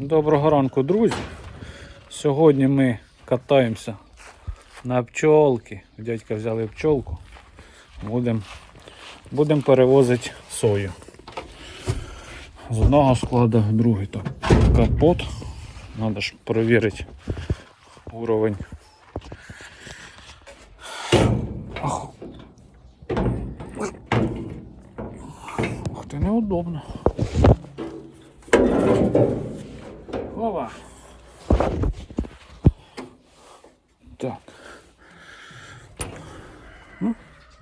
Доброго ранку, друзі. Сьогодні ми катаємося на пчолки. Дядька взяли пчолку. Будемо будем перевозити сою. З одного складу в другий. Так, капот. Треба ж перевірити уровень. Ах. Ух ти, неудобно. Ова. Так. Ну,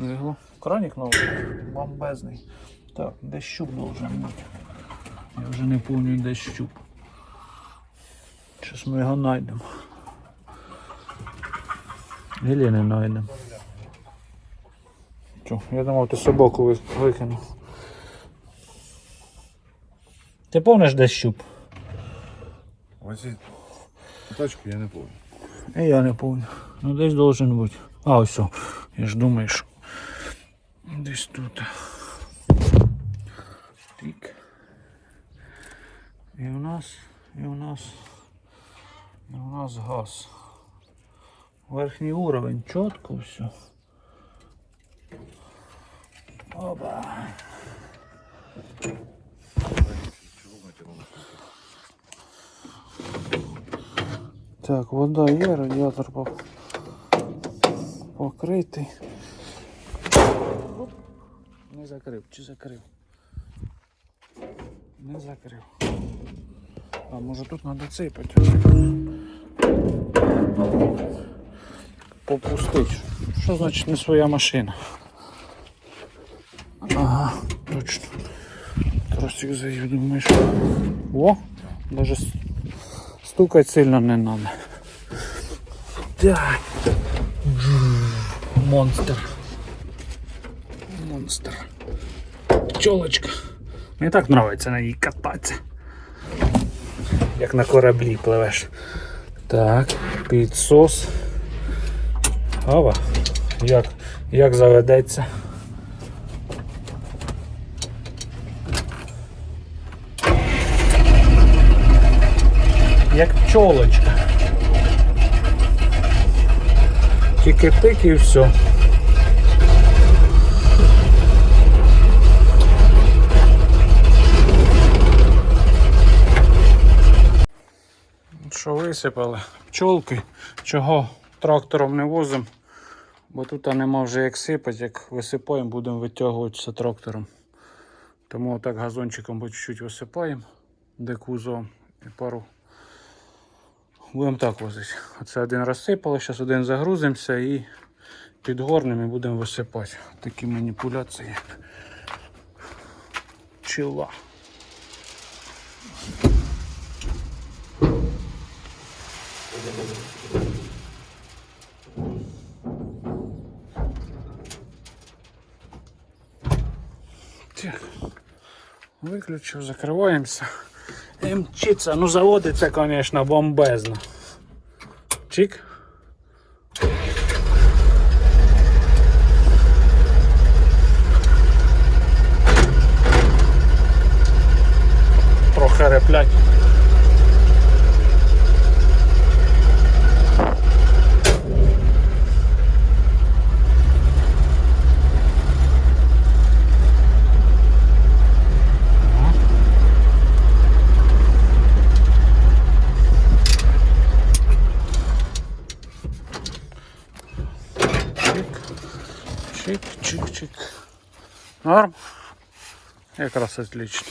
легло. Краник новий. Бомбезний. Так, де щуп должен бути. Я вже не пам'ятаю, де щуп. Зараз ми його знайдемо. Или не знайдемо. Я думав, ти собаку ви- викинув. Ти помниш, де щуп? Ось і тачку я не помню. І я не помню. Ну десь должен бути. А, ось. Я ж думаю, що десь тут. Тик. І у нас, і у нас, і у нас газ. Верхній уровень, чітко все. Опа. Так, вода є, радіатор покритий. Не закрив, чи закрив? Не закрив. А може тут треба цепати? Попустить. Що значить не своя машина? Ага, точно. Тросик заїв, думаєш. О, даже стукать сильно не надо. Так. Монстр. Монстр. Пчолочка. Мені так подобається на ній кататися. Як на кораблі пливеш. Так, підсос. Ава. Як, як заведеться. Як пчолочка. Тільки тик і все. Що висипали? Пчолки. Чого трактором не возимо? Бо тут нема вже як сипати, як висипаємо, будемо витягуватися трактором. Тому так газончиком по чуть-чуть висипаємо, де кузовом і пару. Будемо так возити. Оце один розсипали, зараз один загрузимося і підгорнемо і будемо висипати. Такі маніпуляції. Чила. Так. Виключив, закриваємося. Мчиться, ну заводиться, звісно, бомбезно. Чик. Трохи реплять. Чик, чик, чик, чик. Норм? Якраз отлично.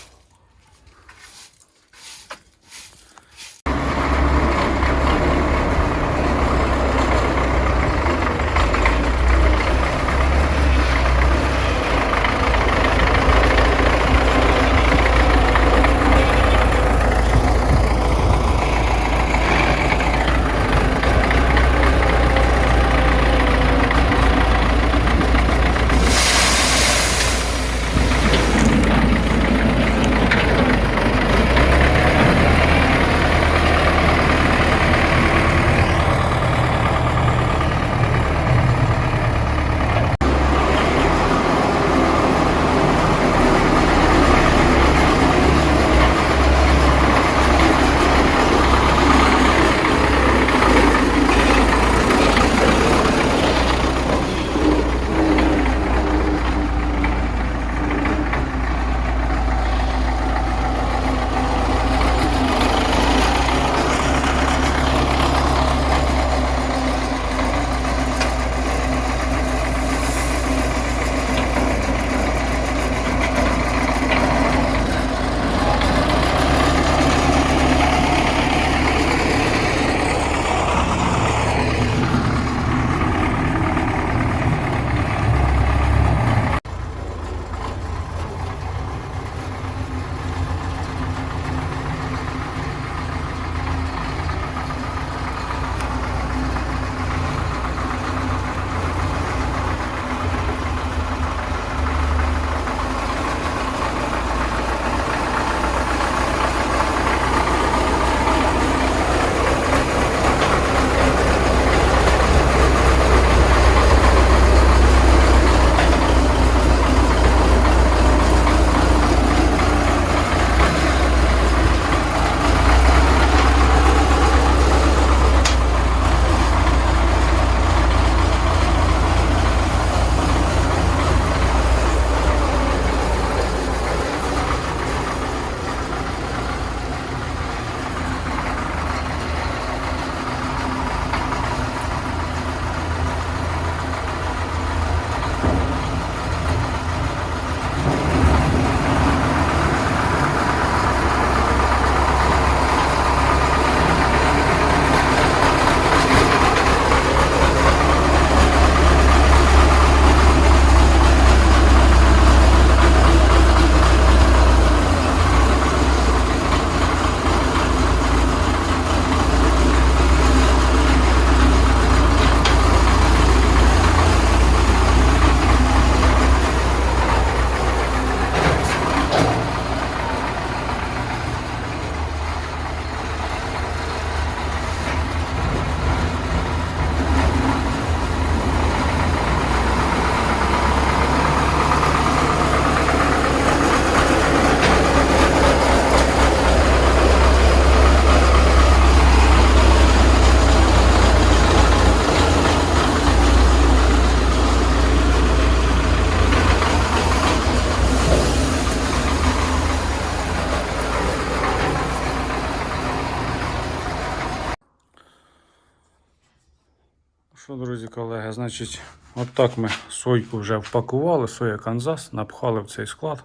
Що, друзі, колеги, значить, от так ми сойку вже впакували, соя Канзас, напхали в цей склад.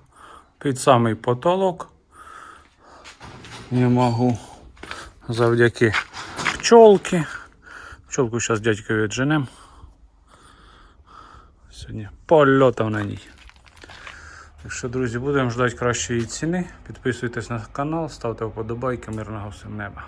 Під самий потолок. Я можу завдяки пчолки. Пчолку зараз дядька відженем. Сьогодні польотав на ній. Так що, друзі, будемо ждати кращої ціни. Підписуйтесь на канал, ставте вподобайки, мирного всім неба.